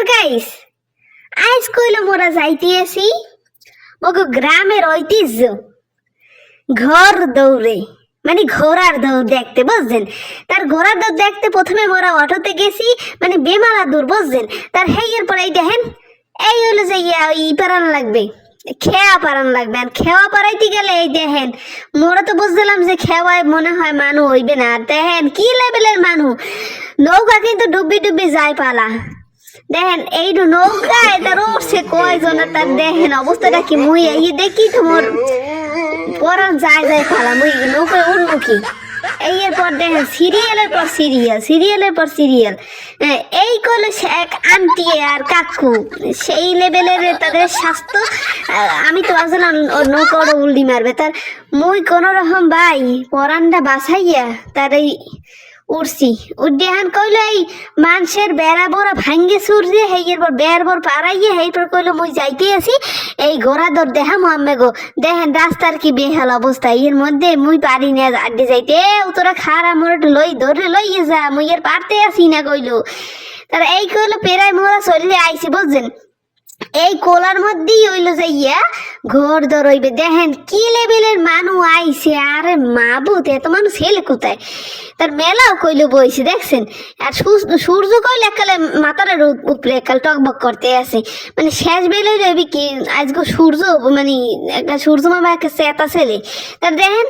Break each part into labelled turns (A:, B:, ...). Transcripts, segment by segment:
A: Deer guys আজ কইল মোরা যাইতেছি ওগো গ্রামের ঘর দৌড়ে মানে ঘোড়ার দৌড় দেখতে, বুঝছেন? তার ঘোড়ার দৌড় দেখতে প্রথমে মোরা অটোতে গেছি মানে বেমালা দূর, বুঝছেন? তার হেইয়ের পরে এই দেখেন, এই হলো যে ই পারান লাগবে, খেয়া পারান লাগবে। আর খেওয়া পারাইতে গেলে এই দেখেন, মোরা তো বুঝছিলাম যে খেওয়ায় মনে হয় মানু হইবে না। আর দেখেন, কি লেভেলের মানু? নৌকা কিন্তু ডুবি ডুবি যায় পালা। দেখেন এই নৌকায় তার উঠছে কয়জন তার দেখেন অবস্থাটা কি? মুই এই দেখি তো মোর পরান যায় যায় পালা মুই নৌকায় উঠবো কি? এই এর পর দেখেন সিরিয়ালের পর সিরিয়াল সিরিয়ালের পর সিরিয়াল এই করল এক আন্টি আর কাকু। সেই লেভেলের তাদের স্বাস্থ্য আমি তো ভাবছিলাম নৌকা ওরা উল্টি মারবে। তার মুই কোন রকম ভাই পরানটা বাসাইয়া তার এই উড়ছি। উদ্যান কইল, এই মানুষের বেড়া বড়া ভাঙ্গে সুরছে হেই এরপর বেড় বর পাড়াইয়ে, হেই পর কইল, মুই যাইতে আছি, এই ঘোড়া দর দেখা আম্মে গো। দেখেন রাস্তার কি বেহাল অবস্থা। এর মধ্যে মুই পারি না আড্ডে যাইতে। তোরা খারা মোর লই, ধরে লইয়ে যা, মুই এর পারতে আসি না কইল। তারা এই কইলো পেরাই মোরা চললে আইছি, বুঝছেন? এই কোলার মধ্যেই হইল যে ইয়া ঘর দরইবে দেখেন কি লেভেলের মানু আইছে, আরে মাবুত, এত মানুষ ছেলে কোথায়? তার মেলাও কইলো বইছে, দেখছেন? আর সূর্য- কইলে একালে মাথার উপরে একাল টকবক করতে আছে। মানে শেষ বেলে রবি কি আজকে সূর্য মানে একটা সূর্য মামা একটা চেতা ছেলে। তার দেখেন,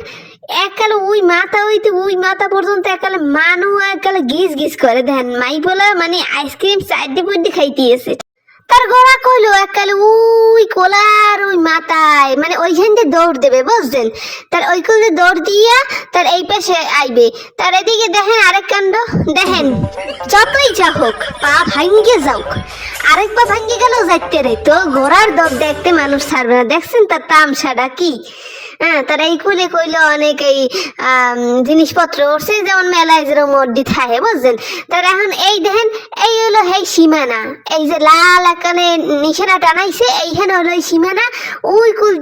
A: একালে ওই মাথা হইতে, ওই মাথা পর্যন্ত একালে মানু একালে গিজ গিজ করে। দেখেন, মাই বলা মানে আইসক্রিম চারটে পড়তে খাইতে এসে তার গোড়া কইলো এককালে উই কোলার ওই মাথায় মানে ওইখান দিয়ে দৌড় দেবে, বুঝছেন? তার ওই দিয়ে দৌড় দিয়া তার এই পাশে আইবে। তার এদিকে দেখেন আরেক কাণ্ড, দেখেন, যতই যা হোক, পা ভাঙ্গে যাওক আরেক পা ভাঙ্গে গেল যাইতে রে, তো ঘোড়ার দৌড় দেখতে মানুষ ছাড়বে না। দেখছেন তার তামসাটা কি? হ্যাঁ তারা এই কুলে কইলো অনেক এই জিনিসপত্র যেমন মেলায় যেরকম থাকে, বুঝছেন? তার এখন এই দেখেন, এই হলো সীমানা। এই যে লাল একালে নিশানা টানাইছে এইখানে হলো সীমানা। ওই কুল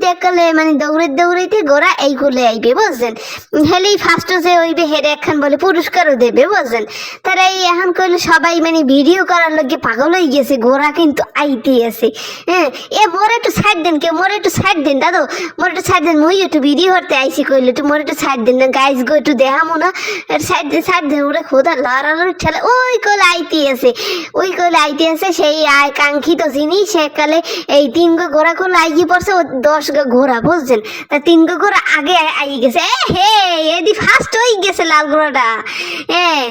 A: মানে দৌড়ে দৌড়াইতে গোড়া এই কুলে আইবে, বুঝছেন? হেলেই ফার্স্ট যে ওইবে হেরে একখান বলে পুরস্কারও দেবে, বুঝছেন? তারা এই এখন কইলো সবাই মানে ভিডিও করার লোকে পাগল হয়ে গেছে গোড়া কিন্তু আইতে আছে। হ্যাঁ এ মোর একটু সাইড দেন কেউ মোর একটু সাইড দেন, দাদু। মোর একটু সাইড দেন মুই একটু ভিডিও করতে আইসি কইলে একটু একটু সাইড দেন না গাইজ গো একটু দেখামো না। সাইড দেন সাইড দেন, ওরে খোদা লড়ানোর ঠেলে ওই কলে আইতে আছে, ওই কলে আইতে আছে, সেই আয় কাঙ্ক্ষিত জিনিস, সেকালে এই তিন গো ঘোড়া করলে আইগি পড়ছে, ও দশ গো ঘোড়া, বুঝছেন? তা তিন গো ঘোড়া আগে আই গেছে। এ হে, এদি ফার্স্ট হয়ে গেছে লাল ঘোড়াটা। হ্যাঁ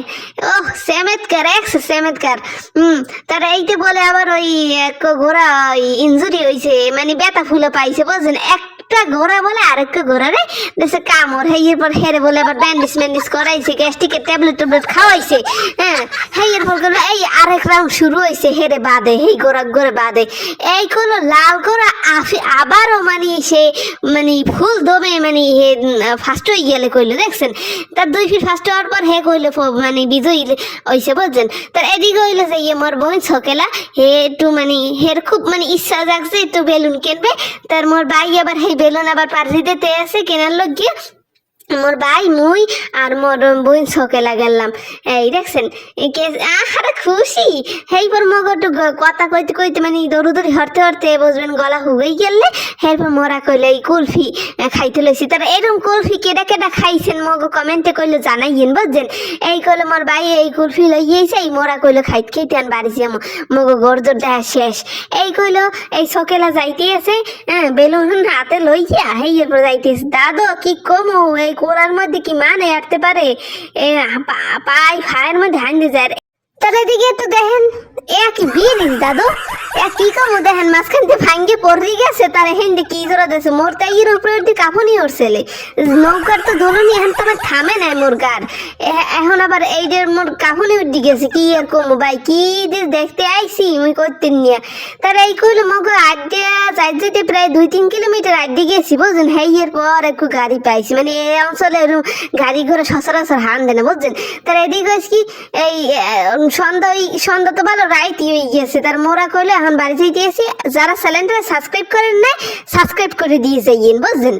A: ও সেমেতকার এক্স সেমেতকার হুম তার এইতে বলে আবার ওই এক ঘোড়া ইঞ্জুরি হয়েছে মানে ব্যথা ফুলে পাইছে, বুঝছেন? একটা ঘোড়া বলে আরেকটা ঘোড়া রে। দেশে কামড় হেই এরপর হেরে বলে আবার ব্যান্ডেজ ম্যান্ডেজ করাইছে গ্যাস্ট্রিকের ট্যাবলেট ট্যাবলেট খাওয়াইছে। হ্যাঁ হেই এরপর গেলো, এই আরেক রাউন্ড শুরু হয়েছে হেরে বাদে, হেই গোড়া গোড়ে বাদে। এই কোনো লাল গোড়া আফি আবারও মানে সে মানে ফুল দমে মানে হে, ফার্স্ট হয়ে গেলে কইলো, দেখছেন? তার দুই ফিট ফার্স্ট হওয়ার পর হে কইলো মানে বিজয়ী হইছে, বুঝছেন? তার এদিকে হইল যে ইয়ে মোর বোন ছকেলা হে একটু মানে হের খুব মানে ইচ্ছা জাগছে, একটু বেলুন কিনবে। তার মোর ভাই আবার সেই বেলুন আবার পার্টিতে তে কেনার লোক গিয়ে মোর ভাই, মুই আর মোর বোন ছকেলা গেলাম। এই দেখছেন আহারে খুশি। হেই পর মগটু কথা কইতে কইতে মানে দৌড়ু দৌড়ি হরতে হরতে বুঝবেন গলা হুগেই গেলে এরপর মোরা কইলে, এই কুলফি খাইতে লইছি। তার এরম কুলফি কেডা কেডা খাইছেন মগ কমেন্টে কইলে জানাইয়েন, বুঝছেন? এই কইলে মোর ভাই, এই কুলফি লইয়েছে এই মোরা কইলে, খাইতে খাইতে আন বাড়ি যাম। মগ গরজর দেখা শেষ। এই কইলো, এই সকেলা যাইতে আছে হ্যাঁ বেলুন হাতে লইয়া হেই এরপর যাইতেছে দাদু, কি কমু? এই কোলার মধ্যে কি মানে হাঁটতে পারে? পাই ফায়ের মধ্যে হাঁড়তে যায়। তার এদিকে একটু দেখেন। এ কি বিয়ে দিস দাদু? এ কি কমু দেখেন, মাঝখান দিয়ে ভাঙ্গে পড়ে গেছে, তার হেন্ডে কি জোড়া দিয়েছে? মোর তাই এর উপরে দি কাপনি উঠছেলে নৌকার তো ধরুন এখন তো আমার থামে নাই মোর গার। এখন আবার এই যে মোর কাপনি উঠে গেছে, কি আর ভাই? কি যে দেখতে আইছি, মুই করতে নিয়ে তার এই কইলো, মগ আড্ডে যাই যেতে প্রায় দুই তিন কিলোমিটার আড্ডে গেছি, বুঝছেন? হেই এর পর একটু গাড়ি পাইছি। মানে এই অঞ্চলে গাড়ি ঘোড়া সচরাচর হান দেয় না, বুঝছেন? তার এদিকে কি, এই সন্ধ্যা ওই সন্ধ্যা তো ভালো রাইত হয়ে গেছে। তার মোরা কইলে, এখন বাড়ি যাইতে এসি যারা চ্যানেলটা সাবস্ক্রাইব করেন নাই সাবস্ক্রাইব করে দিয়ে যাইয়েন, বুঝছেন?